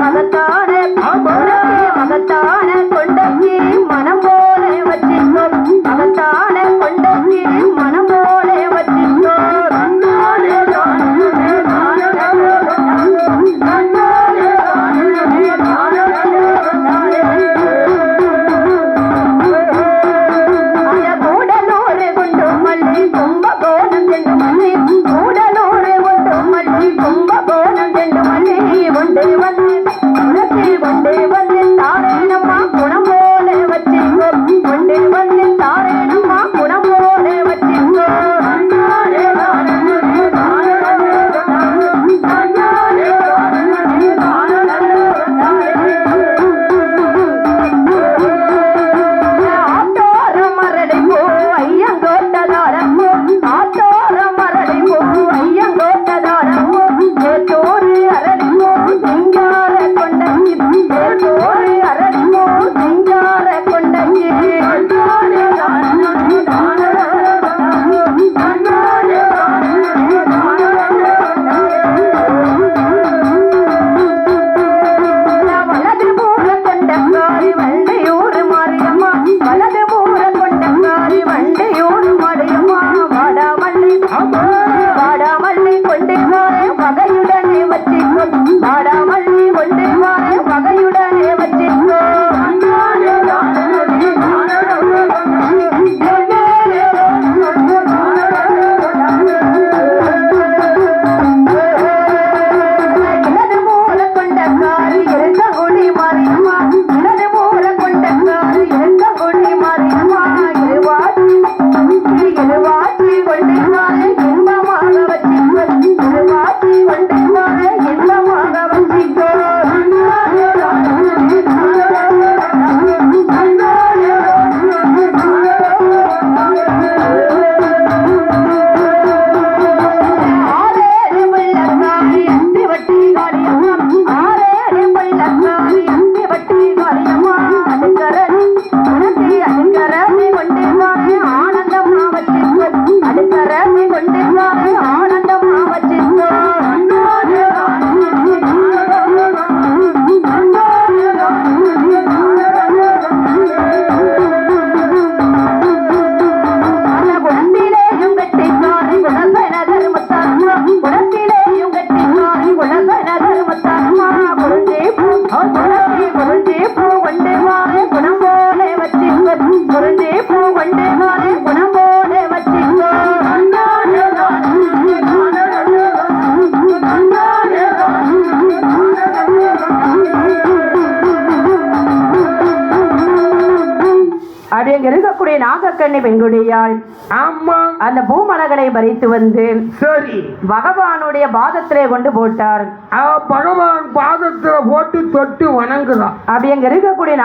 மதத்தாரே மதத்தாரே மதத்தாரே அது அங்க இருக்கக்கூடிய நாகக்கண்ணி பெண்குடியால் ஆமா. அந்த பூமலகளை பறித்து வந்து சரி. பகவானுடைய பாதத்திலே கொண்டு போட்டார். பகவான் பாதத்துல போட்டு தொட்டு வணங்குதான் அப்படி எங்க இருக்கக்கூடிய